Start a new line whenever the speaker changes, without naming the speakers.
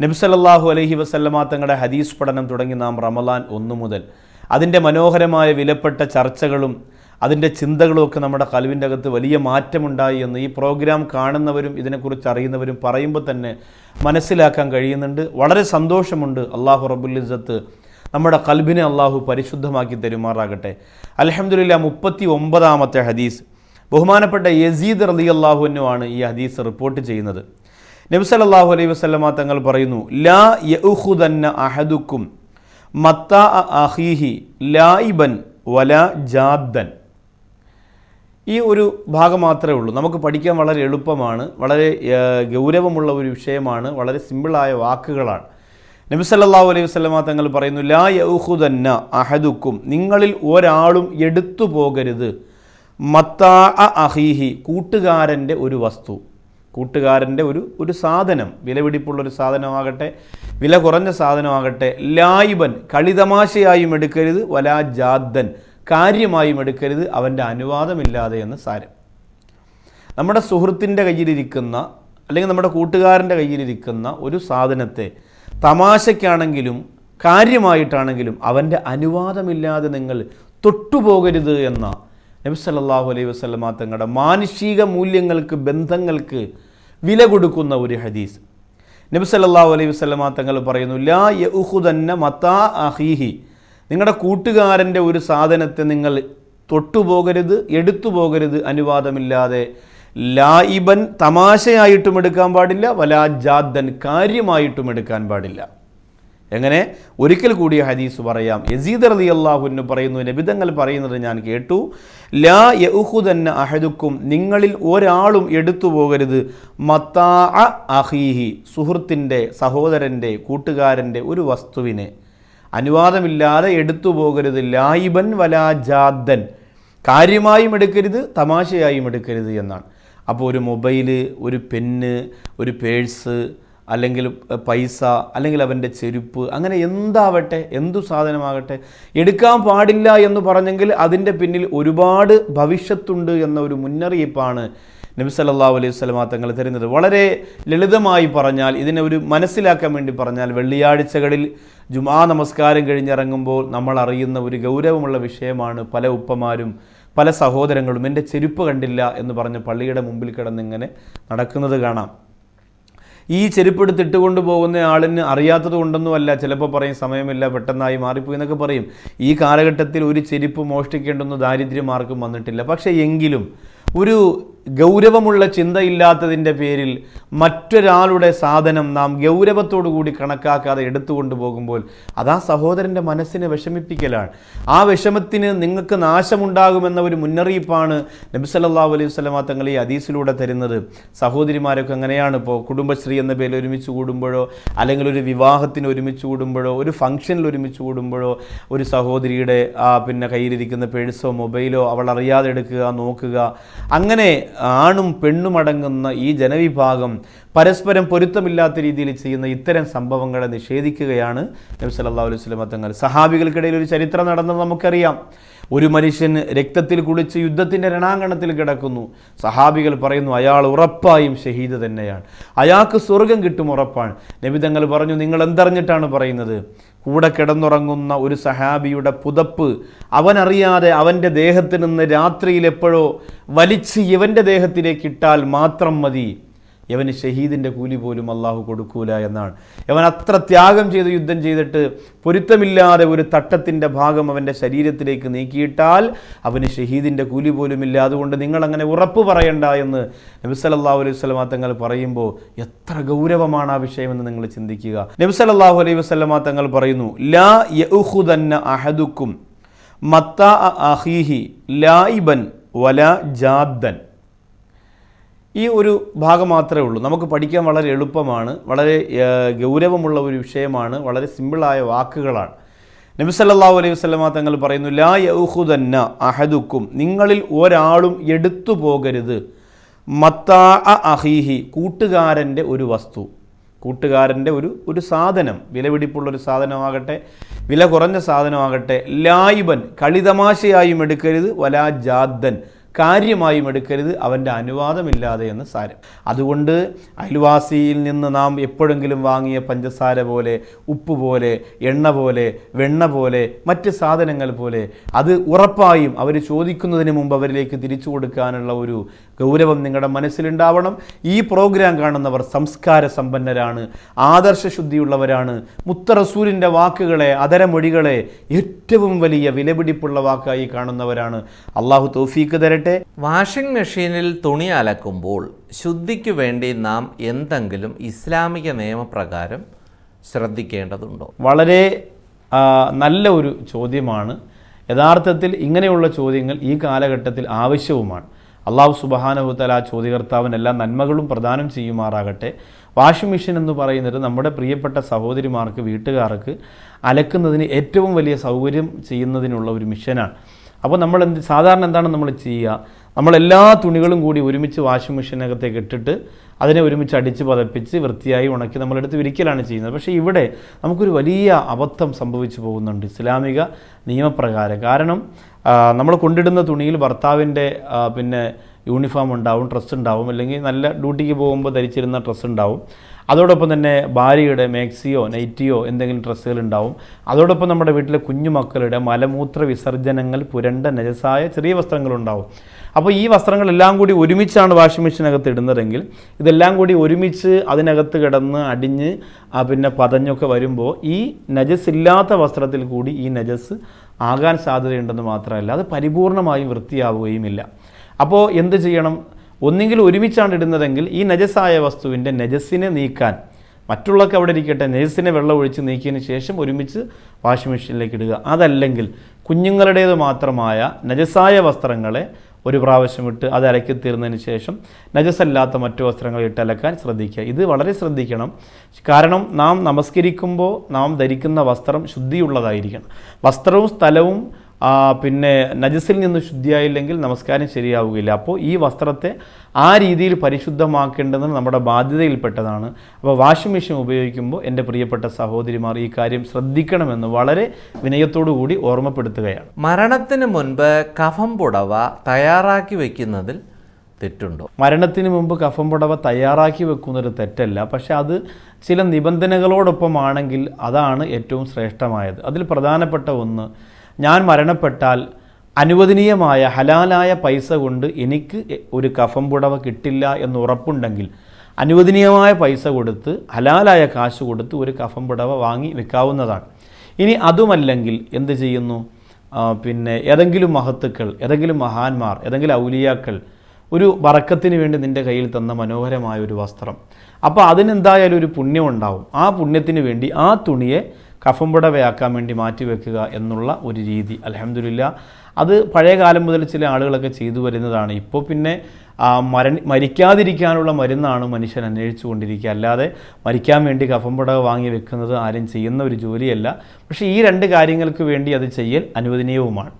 നബ്സലല്ലാഹു അലഹി വസല്ലമ തങ്ങളുടെ ഹദീസ് പഠനം തുടങ്ങി നാം റമലാൻ ഒന്നു മുതൽ. അതിന്റെ മനോഹരമായ വിലപ്പെട്ട ചർച്ചകളും അതിന്റെ ചിന്തകളും ഒക്കെ നമ്മുടെ കലുവിന്റെ അകത്ത് വലിയ മാറ്റമുണ്ടായി എന്ന് ഈ പ്രോഗ്രാം കാണുന്നവരും ഇതിനെക്കുറിച്ച് അറിയുന്നവരും പറയുമ്പോൾ തന്നെ മനസ്സിലാക്കാൻ കഴിയുന്നുണ്ട്. വളരെ സന്തോഷമുണ്ട് അള്ളാഹു റബുല്ലിസത്ത് നമ്മുടെ കൽബിനെ അള്ളാഹു പരിശുദ്ധമാക്കി തരുമാറാകട്ടെ. അലഹമുല്ല മുപ്പത്തി ഒമ്പതാമത്തെ ഹദീസ്. ബഹുമാനപ്പെട്ട യസീദ് റലി അള്ളാഹുവിനുമാണ് ഈ ഹദീസ് റിപ്പോർട്ട് ചെയ്യുന്നത്. നബ്സലല്ലാഹു അലൈഹി വസ്ലമ തങ്ങൾ പറയുന്നു ലാ യഹുദന്ന അഹദുക്കും മത്ത അഹീഹി ലായിബൻ വല ജാദ്ദൻ. ഈ ഒരു ഭാഗം മാത്രമേ ഉള്ളൂ. നമുക്ക് പഠിക്കാൻ വളരെ എളുപ്പമാണ് വളരെ ഗൗരവമുള്ള ഒരു വിഷയമാണ് വളരെ സിമ്പിളായ വാക്കുകളാണ്. നബി സല്ലല്ലാഹു അലൈഹി വസല്ലമ തങ്ങൾ പറയുന്നു ലാ യൗഹുദന്ന അഹദുക്കും. നിങ്ങളിൽ ഒരാളും എടുത്തു പോകരുത്. മത്താ അഹീഹി കൂട്ടുകാരന്റെ ഒരു വസ്തു. കൂട്ടുകാരന്റെ ഒരു ഒരു സാധനം വിലപിടിപ്പുള്ള ഒരു സാധനമാകട്ടെ വില കുറഞ്ഞ സാധനമാകട്ടെ ലായിബൻ കളിതമാശയായും എടുക്കരുത് ജാദ്ദൻ കാര്യമായും എടുക്കരുത് അവന്റെ അനുവാദമില്ലാതെ എന്ന് സാരം. നമ്മുടെ സുഹൃത്തിന്റെ കയ്യിലിരിക്കുന്ന അല്ലെങ്കിൽ നമ്മുടെ കൂട്ടുകാരന്റെ കയ്യിലിരിക്കുന്ന ഒരു സാധനത്തെ തമാശയ്ക്കാണെങ്കിലും കാര്യമായിട്ടാണെങ്കിലും അവന്റെ അനുവാദമില്ലാതെ നിങ്ങൾ തൊട്ടുപോകരുത് എന്ന നബി സല്ലല്ലാഹു അലൈഹി വസല്ലമ തങ്ങളുടെ മാനുഷിക മൂല്യങ്ങൾക്ക് ബന്ധങ്ങൾക്ക് വില കൊടുക്കുന്ന ഒരു ഹദീസ്. നബി സല്ലല്ലാഹു അലൈഹി വസല്ലമ തങ്ങൾ പറയുന്നു ലാ യഉഖുദന്ന മത്താ അഹീഹി നിങ്ങളുടെ കൂട്ടുകാരന്റെ ഒരു സാധനത്തെ നിങ്ങൾ തൊട്ടുപോകരുത് എടുത്തു പോകരുത് അനുവാദമില്ലാതെ ലായിബൻ തമാശയായിട്ടും എടുക്കാൻ പാടില്ല വലാ ജാദ്ദൻ കാര്യമായിട്ടും എടുക്കാൻ പാടില്ല. എങ്ങനെ? ഒരിക്കൽ കൂടി ഹദീസ് പറയാം. യസീദ് അലി അള്ളാഹുവിന് പറയുന്നു നബിതങ്ങൾ പറയുന്നത് ഞാൻ കേട്ടു. ലാ യഹുദന്ന അഹദുക്കും നിങ്ങളിൽ ഒരാളും എടുത്തു പോകരുത്. മത്താ അഹീഹി സുഹൃത്തിന്റെ സഹോദരന്റെ കൂട്ടുകാരന്റെ ഒരു വസ്തുവിനെ. അനുവാദമില്ലാതെ എടുത്തു പോകരുത്. ലായിബൻ വലാ ജാദ്ദൻ കാര്യമായും എടുക്കരുത് തമാശയായും എടുക്കരുത് എന്നാണ്. അപ്പോൾ ഒരു മൊബൈൽ ഒരു പെന്ന് ഒരു പേഴ്സ് അല്ലെങ്കിൽ പൈസ അല്ലെങ്കിൽ അവന്റെ ചെരുപ്പ് അങ്ങനെ എന്താവട്ടെ എന്തു സാധനമാകട്ടെ എടുക്കാൻ പാടില്ല എന്ന് പറഞ്ഞെങ്കിൽ അതിന്റെ പിന്നിൽ ഒരുപാട് ഭവിഷ്യത്തുണ്ട് എന്ന ഒരു മുന്നറിയിപ്പാണ് നബി സല്ലല്ലാഹു അലൈഹി വസല്ലമ തങ്ങൾ തരുന്നത്. വളരെ ലളിതമായി പറഞ്ഞാൽ ഇതിനെ ഒരു മനസ്സിലാക്കാൻ വേണ്ടി പറഞ്ഞാൽ വെള്ളിയാഴ്ചകളിൽ ജുമാ നമസ്കാരം കഴിഞ്ഞിറങ്ങുമ്പോൾ നമ്മൾ അറിയുന്ന ഒരു ഗൗരവമുള്ള വിഷയമാണ് പല ഉപ്പമാരും പല സഹോദരങ്ങളും എന്റെ ചെരുപ്പ് കണ്ടില്ല എന്ന് പറഞ്ഞ് പള്ളിയുടെ മുമ്പിൽ കിടന്നിങ്ങനെ നടക്കുന്നത് കാണാം. ഈ ചെരുപ്പെടുത്ത് ഇട്ടുകൊണ്ട് പോകുന്ന ആളിന് അറിയാത്തത് കൊണ്ടൊന്നുമല്ല ചിലപ്പോൾ പറയും സമയമില്ല പെട്ടെന്നായി മാറിപ്പോയി എന്നൊക്കെ പറയും. ഈ കാലഘട്ടത്തിൽ ഒരു ചെരുപ്പ് മോഷ്ടിക്കേണ്ടൊന്നും ദാരിദ്ര്യം ആർക്കും വന്നിട്ടില്ല. പക്ഷേ എങ്കിലും ഒരു ഗൗരവമുള്ള ചിന്തയില്ലാത്തതിന്റെ പേരിൽ മറ്റൊരാളുടെ സാധനം നാം ഗൗരവത്തോടു കൂടി കണക്കാക്കാതെ എടുത്തുകൊണ്ട് പോകുമ്പോൾ അത് ആ സഹോദരന്റെ മനസ്സിനെ വിഷമിപ്പിക്കലാണ്. ആ വിഷമത്തിന് നിങ്ങൾക്ക് നാശമുണ്ടാകുമെന്ന ഒരു മുന്നറിയിപ്പാണ് നബി സല്ലല്ലാഹു അലൈഹി വസല്ലമ തങ്ങൾ ഈ അദീസിലൂടെ തരുന്നത്. സഹോദരിമാരൊക്കെ അങ്ങനെയാണ് ഇപ്പോൾ കുടുംബശ്രീ എന്ന പേരിൽ ഒരുമിച്ച് കൂടുമ്പോഴോ അല്ലെങ്കിൽ ഒരു വിവാഹത്തിന് ഒരുമിച്ച് കൂടുമ്പോഴോ ഒരു ഫംഗ്ഷനിൽ ഒരുമിച്ച് കൂടുമ്പോഴോ ഒരു സഹോദരിയുടെ ആ പിന്നെ കയ്യിലിരിക്കുന്ന പേഴ്സോ മൊബൈലോ അവൾ അറിയാതെ എടുക്കുക നോക്കുക അങ്ങനെ ആണും പെണ്ണും അടങ്ങുന്ന ഈ ജനവിഭാഗം പരസ്പരം പൊരുത്തമില്ലാത്ത രീതിയിൽ ചെയ്യുന്ന ഇത്തരം സംഭവങ്ങളെ നിഷേധിക്കുകയാണ് നബി സല്ലാ അലൈഹി സ്വലം തങ്ങൾ. സഹാബികൾക്കിടയിൽ ഒരു ചരിത്രം നടന്നത് നമുക്കറിയാം. ഒരു മനുഷ്യൻ രക്തത്തിൽ കുളിച്ച് യുദ്ധത്തിന്റെ രണാങ്കണത്തിൽ കിടക്കുന്നു. സഹാബികൾ പറയുന്നു അയാൾ ഉറപ്പായും ഷഹീദ് തന്നെയാണ്. അയാൾക്ക് സ്വർഗം കിട്ടും ഉറപ്പാണ്. നബി തങ്ങൾ പറഞ്ഞു നിങ്ങൾ എന്തറിഞ്ഞിട്ടാണ് പറയുന്നത്? കൂടെ കിടന്നുറങ്ങുന്ന ഒരു സഹാബിയുടെ പുതപ്പ് അവനറിയാതെ അവന്റെ ദേഹത്ത് നിന്ന് രാത്രിയിൽ എപ്പോഴോ വലിച്ച് ഇവന്റെ ദേഹത്തിലേക്ക് ഇട്ടാൽ മാത്രം മതി. യവന് ഷഹീദിന്റെ കൂലി പോലും അള്ളാഹു കൊടുക്കൂല എന്നാണ്. യവൻ അത്ര ത്യാഗം ചെയ്ത് യുദ്ധം ചെയ്തിട്ട് പൊരുത്തമില്ലാതെ ഒരു തട്ടത്തിന്റെ ഭാഗം അവന്റെ ശരീരത്തിലേക്ക് നീക്കിയിട്ടാൽ അവന് ഷഹീദിന്റെ കൂലി പോലുമില്ല. അതുകൊണ്ട് നിങ്ങൾ അങ്ങനെ ഉറപ്പ് പറയണ്ട എന്ന് നബി സല്ലല്ലാഹു അലൈഹി വസ്ലമാ തങ്ങൾ പറയുമ്പോൾ എത്ര ഗൗരവമാണ് ആ വിഷയമെന്ന് നിങ്ങൾ ചിന്തിക്കുക. നബി സല്ലല്ലാഹു അലൈഹി വസ്ലമാ തങ്ങൾ പറയുന്നു ലാ യഹുദന്ന അഹദുക്കും മത്ത അഹീഹി ലായിബൻ വല ജാദ്ദൻ. ഈ ഒരു ഭാഗം മാത്രമേ ഉള്ളൂ. നമുക്ക് പഠിക്കാൻ വളരെ എളുപ്പമാണ് വളരെ ഗൗരവമുള്ള ഒരു വിഷയമാണ് വളരെ സിമ്പിളായ വാക്കുകളാണ്. നബി സല്ലല്ലാഹു അലൈഹി വസല്ലമ തങ്ങൾ പറയുന്നു ലാ യൗഹുദന്ന അഹദുക്കും. നിങ്ങളിൽ ഒരാളും എടുത്തു പോകരുത്. മത്താ അഹീഹി കൂട്ടുകാരന്റെ ഒരു വസ്തു. കൂട്ടുകാരന്റെ ഒരു ഒരു സാധനം. വിലപിടിപ്പുള്ള ഒരു സാധനമാകട്ടെ വില കുറഞ്ഞ സാധനമാകട്ടെ ലായിബൻ കളിതമാശയായും എടുക്കരുത്. വലാ ജാദ്ദൻ. കാര്യമായും എടുക്കരുത് അവന്റെ അനുവാദമില്ലാതെ എന്ന് സാരം. അതുകൊണ്ട് അയൽവാസിയിൽ നിന്ന് നാം എപ്പോഴെങ്കിലും വാങ്ങിയ പഞ്ചസാര പോലെ ഉപ്പ് പോലെ എണ്ണ പോലെ വെണ്ണ പോലെ മറ്റ് സാധനങ്ങൾ പോലെ അത് ഉറപ്പായും അവർ ചോദിക്കുന്നതിന് മുമ്പ് അവരിലേക്ക് തിരിച്ചു കൊടുക്കാനുള്ള ഒരു ഗൗരവം നിങ്ങളുടെ മനസ്സിലുണ്ടാവണം. ഈ പ്രോഗ്രാം കാണുന്നവർ സംസ്കാര സമ്പന്നരാണ്. ആദർശ ശുദ്ധിയുള്ളവരാണ് മുത്തറസൂലിന്റെ വാക്കുകളെ അതരമൊഴികളെ ഏറ്റവും വലിയ വിലപിടിപ്പുള്ള വാക്കായി കാണുന്നവരാണ്. അള്ളാഹു തോഫീക്ക് തരട്ടെ.
വാഷിംഗ് മെഷീനിൽ തുണി അലക്കുമ്പോൾ ശുദ്ധിക്ക് വേണ്ടി നാം എന്തെങ്കിലും ഇസ്ലാമിക നിയമപ്രകാരം ശ്രദ്ധിക്കേണ്ടതുണ്ടോ?
വളരെ നല്ല ഒരു ചോദ്യമാണ്. യഥാർത്ഥത്തിൽ ഇങ്ങനെയുള്ള ചോദ്യങ്ങൾ ഈ കാലഘട്ടത്തിൽ ആവശ്യവുമാണ്. അള്ളാഹു സുബഹാനഹുത്തല ആ ചോദ്യകർത്താവിന് എല്ലാ നന്മകളും പ്രദാനം ചെയ്യുമാറാകട്ടെ. വാഷിംഗ് മെഷീൻ എന്ന് പറയുന്നത് നമ്മുടെ പ്രിയപ്പെട്ട സഹോദരിമാർക്ക് വീട്ടുകാർക്ക് അലക്കുന്നതിന് ഏറ്റവും വലിയ സൗകര്യം ചെയ്യുന്നതിനുള്ള ഒരു മിഷനാണ്. അപ്പോൾ നമ്മൾ എന്ത് സാധാരണ എന്താണ് നമ്മൾ ചെയ്യുക? നമ്മളെല്ലാ തുണികളും കൂടി ഒരുമിച്ച് വാഷിംഗ് മെഷീനകത്തേക്ക് ഇട്ടിട്ട് അതിനെ ഒരുമിച്ച് അടിച്ച് പതപ്പിച്ച് വൃത്തിയായി ഉണക്കി നമ്മളെടുത്ത് വിരിക്കലാണ് ചെയ്യുന്നത്. പക്ഷേ ഇവിടെ നമുക്കൊരു വലിയ അബദ്ധം സംഭവിച്ചു പോകുന്നുണ്ട്. ഇസ്ലാമിക നിയമപ്രകാരം. കാരണം നമ്മൾ കൊണ്ടിടുന്ന തുണിയിൽ ഭർത്താവിന്റെ പിന്നെ യൂണിഫോം ഉണ്ടാവും ഡ്രസ്സ് ഉണ്ടാവും അല്ലെങ്കിൽ നല്ല ഡ്യൂട്ടിക്ക് പോകുമ്പോൾ ധരിച്ചിരുന്ന ഡ്രസ്സ് ഉണ്ടാവും. അതോടൊപ്പം തന്നെ ഭാര്യയുടെ മാക്സിയോ നൈറ്റിയോ എന്തെങ്കിലും ഡ്രസ്സുകൾ ഉണ്ടാവും. അതോടൊപ്പം നമ്മുടെ വീട്ടിലെ കുഞ്ഞുമക്കളുടെ മലമൂത്ര വിസർജനങ്ങൾ പുരണ്ട നജസായ ചെറിയ വസ്ത്രങ്ങളുണ്ടാവും അപ്പോൾ ഈ വസ്ത്രങ്ങളെല്ലാം കൂടി ഒരുമിച്ചാണ് വാഷിംഗ് മെഷീനകത്ത് ഇടുന്നതെങ്കിൽ ഇതെല്ലാം കൂടി ഒരുമിച്ച് അതിനകത്ത് കിടന്ന് അടിഞ്ഞ് പിന്നെ പതഞ്ഞൊക്കെ വരുമ്പോൾ ഈ നജസ് ഇല്ലാത്ത വസ്ത്രത്തിൽ കൂടി ഈ നജസ് ആകാൻ സാധ്യതയുണ്ടെന്ന് മാത്രമല്ല അത് പരിപൂർണമായും വൃത്തിയാവുകയുമില്ല. അപ്പോൾ എന്ത് ചെയ്യണം? ഒന്നെങ്കിൽ ഒരുമിച്ചാണ് ഇടുന്നതെങ്കിൽ ഈ നജസായ വസ്തുവിന്റെ നജസ്സിനെ നീക്കാൻ മറ്റുള്ളവർക്ക് അവിടെ ഇരിക്കട്ടെ നജസ്സിനെ വെള്ളം ഒഴിച്ച് നീക്കിയതിന് ശേഷം ഒരുമിച്ച് വാഷിംഗ് മെഷീനിലേക്ക് ഇടുക. അതല്ലെങ്കിൽ കുഞ്ഞുങ്ങളുടേത് മാത്രമായ നജസായ വസ്ത്രങ്ങളെ ഒരു പ്രാവശ്യം ഇട്ട് അത് അലക്കി തീർന്നതിന് ശേഷം നജസല്ലാത്ത മറ്റു വസ്ത്രങ്ങൾ ഇട്ട് അലക്കാൻ ശ്രദ്ധിക്കുക. ഇത് വളരെ ശ്രദ്ധിക്കണം. കാരണം നാം നമസ്കരിക്കുമ്പോൾ നാം ധരിക്കുന്ന വസ്ത്രം ശുദ്ധിയുള്ളതായിരിക്കണം. വസ്ത്രവും സ്ഥലവും പിന്നെ നജസിൽ നിന്ന് ശുദ്ധിയായില്ലെങ്കിൽ നമസ്കാരം ശരിയാവുകയില്ല. അപ്പോൾ ഈ വസ്ത്രത്തെ ആ രീതിയിൽ പരിശുദ്ധമാക്കേണ്ടത് നമ്മുടെ ബാധ്യതയിൽപ്പെട്ടതാണ്. അപ്പോൾ വാഷിംഗ് മെഷീൻ ഉപയോഗിക്കുമ്പോൾ എന്റെ പ്രിയപ്പെട്ട സഹോദരിമാർ ഈ കാര്യം ശ്രദ്ധിക്കണമെന്ന് വളരെ വിനയത്തോടു കൂടി ഓർമ്മപ്പെടുത്തുകയാണ്.
മരണത്തിന് മുൻപ് കഫം പുടവ തയ്യാറാക്കി വയ്ക്കുന്നതിൽ തെറ്റുണ്ടോ?
മരണത്തിന് മുമ്പ് കഫം പുടവ തയ്യാറാക്കി വെക്കുന്നൊരു തെറ്റല്ല. പക്ഷെ അത് ചില നിബന്ധനകളോടൊപ്പമാണെങ്കിൽ അതാണ് ഏറ്റവും ശ്രേഷ്ഠമായത്. അതിൽ പ്രധാനപ്പെട്ട ഒന്ന് ഞാൻ മരണപ്പെട്ടാൽ അനുവദനീയമായ ഹലാലായ പൈസ കൊണ്ട് എനിക്ക് ഒരു കഫം പുടവ കിട്ടില്ല എന്ന് ഉറപ്പുണ്ടെങ്കിൽ അനുവദനീയമായ പൈസ കൊടുത്ത് ഹലാലായ കാശ് കൊടുത്ത് ഒരു കഫം പുടവ വാങ്ങി വെക്കാവുന്നതാണ്. ഇനി അതുമല്ലെങ്കിൽ എന്ത് ചെയ്യുന്നു? പിന്നെ ഏതെങ്കിലും മഹത്തുക്കൾ ഏതെങ്കിലും മഹാന്മാർ ഏതെങ്കിലും ഔലിയാക്കൾ ഒരു വറക്കത്തിന് വേണ്ടി നിന്റെ കയ്യിൽ തന്ന മനോഹരമായ ഒരു വസ്ത്രം. അപ്പോൾ അതിനെന്തായാലും ഒരു പുണ്യം ഉണ്ടാവും. ആ പുണ്യത്തിന് വേണ്ടി ആ തുണിയെ കഫംപുടവയാക്കാൻ വേണ്ടി മാറ്റിവെക്കുക എന്നുള്ള ഒരു രീതി. അലഹമില്ല അത് പഴയ കാലം മുതൽ ചില ആളുകളൊക്കെ ചെയ്തു വരുന്നതാണ്. ഇപ്പോൾ പിന്നെ ആ, മരണി മരിക്കാതിരിക്കാനുള്ള മരുന്നാണ് മനുഷ്യൻ അന്വേഷിച്ചു കൊണ്ടിരിക്കുക അല്ലാതെ മരിക്കാൻ വേണ്ടി കഫംപുടവ വാങ്ങി വെക്കുന്നത് ആരും ചെയ്യുന്ന ഒരു ജോലിയല്ല. പക്ഷേ ഈ രണ്ട് കാര്യങ്ങൾക്ക് വേണ്ടി അത് ചെയ്യൽ അനുവദനീയവുമാണ്.